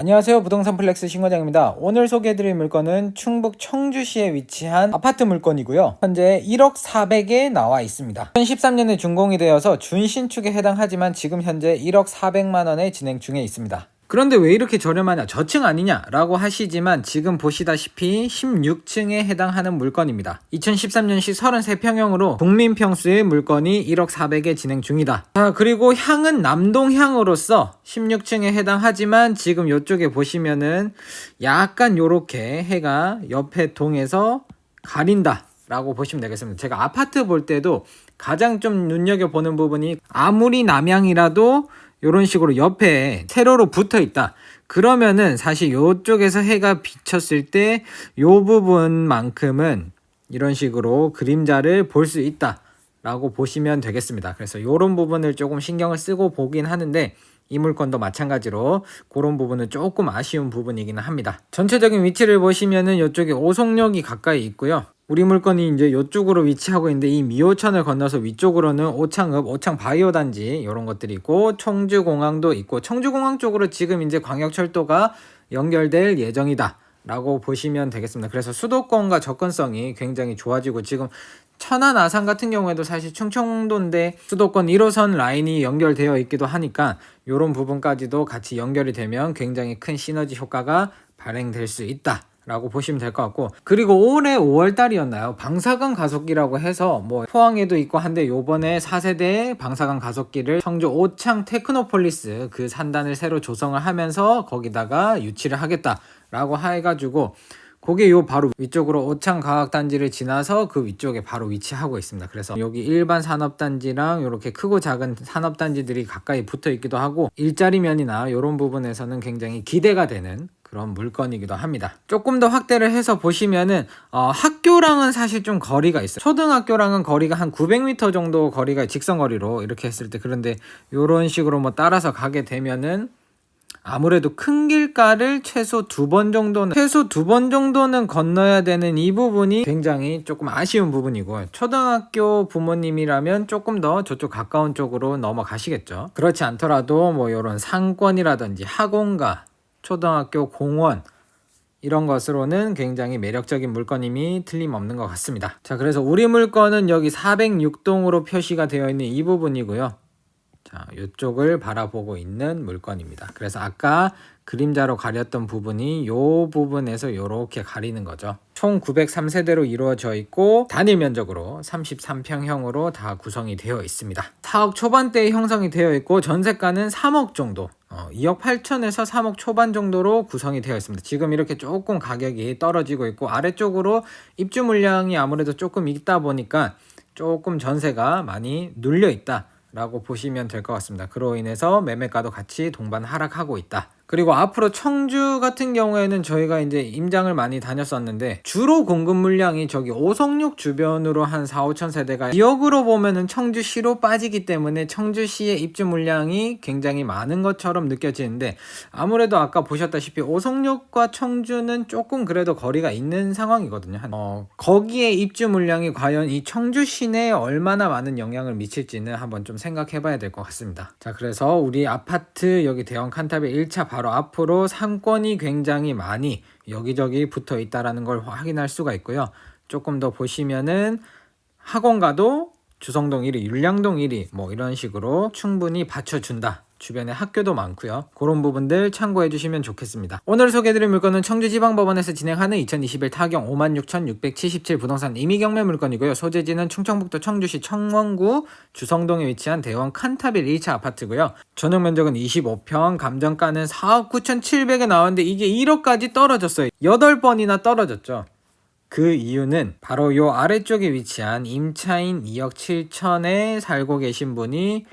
안녕하세요. 부동산 플렉스 신과장입니다. 오늘 소개해드릴 물건은 충북 청주시에 위치한 아파트 물건이고요. 현재 1억 400에 나와 있습니다. 2013년에 준공이 되어서 준신축에 해당하지만 지금 현재 1억 400만 원에 진행 중에 있습니다. 그런데 왜 이렇게 저렴하냐? 저층 아니냐? 라고 하시지만 지금 보시다시피 16층에 해당하는 물건입니다. 2013년식 33평형으로 국민평수의 물건이 1억 400에 진행 중이다. 자, 그리고 향은 남동향으로서 16층에 해당하지만 지금 이쪽에 보시면은 약간 요렇게 해가 옆에 동에서 가린다. 라고 보시면 되겠습니다. 제가 아파트 볼 때도 가장 좀 눈여겨보는 부분이 아무리 남향이라도 이런 식으로 옆에 세로로 붙어 있다. 그러면은 사실 이쪽에서 해가 비쳤을 때 이 부분만큼은 이런 식으로 그림자를 볼 수 있다. 라고 보시면 되겠습니다. 그래서 이런 부분을 조금 신경을 쓰고 보긴 하는데 이 물건도 마찬가지로 그런 부분은 조금 아쉬운 부분이기는 합니다. 전체적인 위치를 보시면은 이쪽에 오송역이 가까이 있고요. 우리 물건이 이제 이쪽으로 위치하고 있는데 이 미호천을 건너서 위쪽으로는 오창읍, 오창 바이오 단지 이런 것들이 있고 청주공항도 있고 청주공항 쪽으로 지금 이제 광역철도가 연결될 예정이다. 라고 보시면 되겠습니다. 그래서 수도권과 접근성이 굉장히 좋아지고 지금 천안 아산 같은 경우에도 사실 충청도인데 수도권 1호선 라인이 연결되어 있기도 하니까 이런 부분까지도 같이 연결이 되면 굉장히 큰 시너지 효과가 발행될 수 있다. 라고 보시면 될 것 같고 그리고 올해 5월 달이었나요? 방사강 가속기라고 해서 뭐 포항에도 있고 한데 요번에 4세대 방사강 가속기를 청주 오창 테크노폴리스 그 산단을 새로 조성을 하면서 거기다가 유치를 하겠다 라고 해가지고 그게 요 바로 위쪽으로 오창 과학단지를 지나서 그 위쪽에 바로 위치하고 있습니다. 그래서 여기 일반 산업단지랑 이렇게 크고 작은 산업단지들이 가까이 붙어 있기도 하고 일자리 면이나 이런 부분에서는 굉장히 기대가 되는 그런 물건이기도 합니다. 조금 더 확대를 해서 보시면은 어, 학교랑은 사실 좀 거리가 있어요. 초등학교랑은 거리가 한 900m 정도 거리가 직선 거리로 이렇게 했을 때 그런데 이런 식으로 뭐 따라서 가게 되면은 아무래도 큰 길가를 최소 두 번 정도는 최소 두 번 정도는 건너야 되는 이 부분이 굉장히 조금 아쉬운 부분이고 초등학교 부모님이라면 조금 더 저쪽 가까운 쪽으로 넘어가시겠죠. 그렇지 않더라도 뭐 이런 상권이라든지 학원가 초등학교 공원 이런 것으로는 굉장히 매력적인 물건임이 틀림없는 것 같습니다. 자, 그래서 우리 물건은 여기 406동으로 표시가 되어 있는 이 부분이고요. 자, 이쪽을 바라보고 있는 물건입니다. 그래서 아까 그림자로 가렸던 부분이 이 부분에서 이렇게 가리는 거죠. 총 903세대로 이루어져 있고 단일 면적으로 33평형으로 다 구성이 되어 있습니다. 4억 초반대에 형성이 되어 있고 전세가는 3억 정도 어, 2억 8천에서 3억 초반 정도로 구성이 되어 있습니다. 지금 이렇게 조금 가격이 떨어지고 있고 아래쪽으로 입주 물량이 아무래도 조금 있다 보니까 조금 전세가 많이 눌려 있다. 라고 보시면 될 것 같습니다. 그로 인해서 매매가도 같이 동반 하락하고 있다. 그리고 앞으로 청주 같은 경우에는 저희가 이제 임장을 많이 다녔었는데 주로 공급 물량이 저기 오성역 주변으로 한 4, 5천 세대가 지역으로 보면은 청주시로 빠지기 때문에 청주시의 입주 물량이 굉장히 많은 것처럼 느껴지는데 아무래도 아까 보셨다시피 오성역과 청주는 조금 그래도 거리가 있는 상황이거든요. 어, 거기에 입주 물량이 과연 이 청주 시내에 얼마나 많은 영향을 미칠지는 한번 좀 생각해 봐야 될 것 같습니다. 자, 그래서 우리 아파트 여기 대형 칸탑의 1차 바로 앞으로 상권이 굉장히 많이 여기저기 붙어 있다라는 걸 확인할 수가 있고요. 조금 더 보시면은 학원가도 주성동 1위, 율량동 1위 뭐 이런 식으로 충분히 받쳐준다. 주변에 학교도 많고요. 그런 부분들 참고해 주시면 좋겠습니다. 오늘 소개해드릴 물건은 청주지방법원에서 진행하는 2021 타경 56,677 부동산 임의경매 물건이고요. 소재지는 충청북도 청주시 청원구 주성동에 위치한 대원 칸타빌 1차 아파트고요. 전용 면적은 25평, 감정가는 4억 9,700에 나왔는데 이게 1억까지 떨어졌어요. 8번이나 떨어졌죠. 그 이유는 바로 요 아래쪽에 위치한 임차인 2억 7천에 살고 계신 분이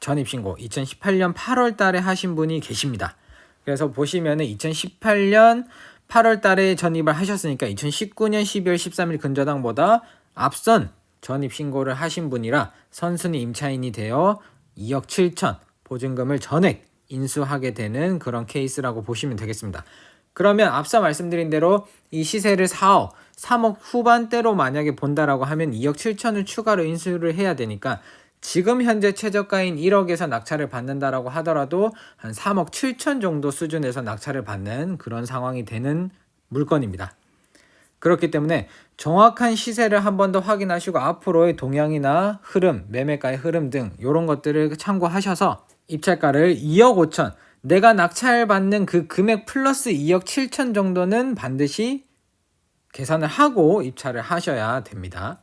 전입신고 2018년 8월 달에 하신 분이 계십니다. 그래서 보시면은 2018년 8월 달에 전입을 하셨으니까 2019년 12월 13일 근저당보다 앞선 전입 신고를 하신 분이라 선순위 임차인이 되어 2억 7천 보증금을 전액 인수하게 되는 그런 케이스라고 보시면 되겠습니다. 그러면 앞서 말씀드린 대로 이 시세를 4억, 3억 후반대로 만약에 본다라고 하면 2억 7천을 추가로 인수를 해야 되니까 지금 현재 최저가인 1억에서 낙찰을 받는다라고 하더라도 한 3억 7천 정도 수준에서 낙찰을 받는 그런 상황이 되는 물건입니다. 그렇기 때문에 정확한 시세를 한 번 더 확인하시고 앞으로의 동향이나 흐름, 매매가의 흐름 등 이런 것들을 참고하셔서 입찰가를 2억 5천, 내가 낙찰받는 그 금액 플러스 2억 7천 정도는 반드시 계산을 하고 입찰을 하셔야 됩니다.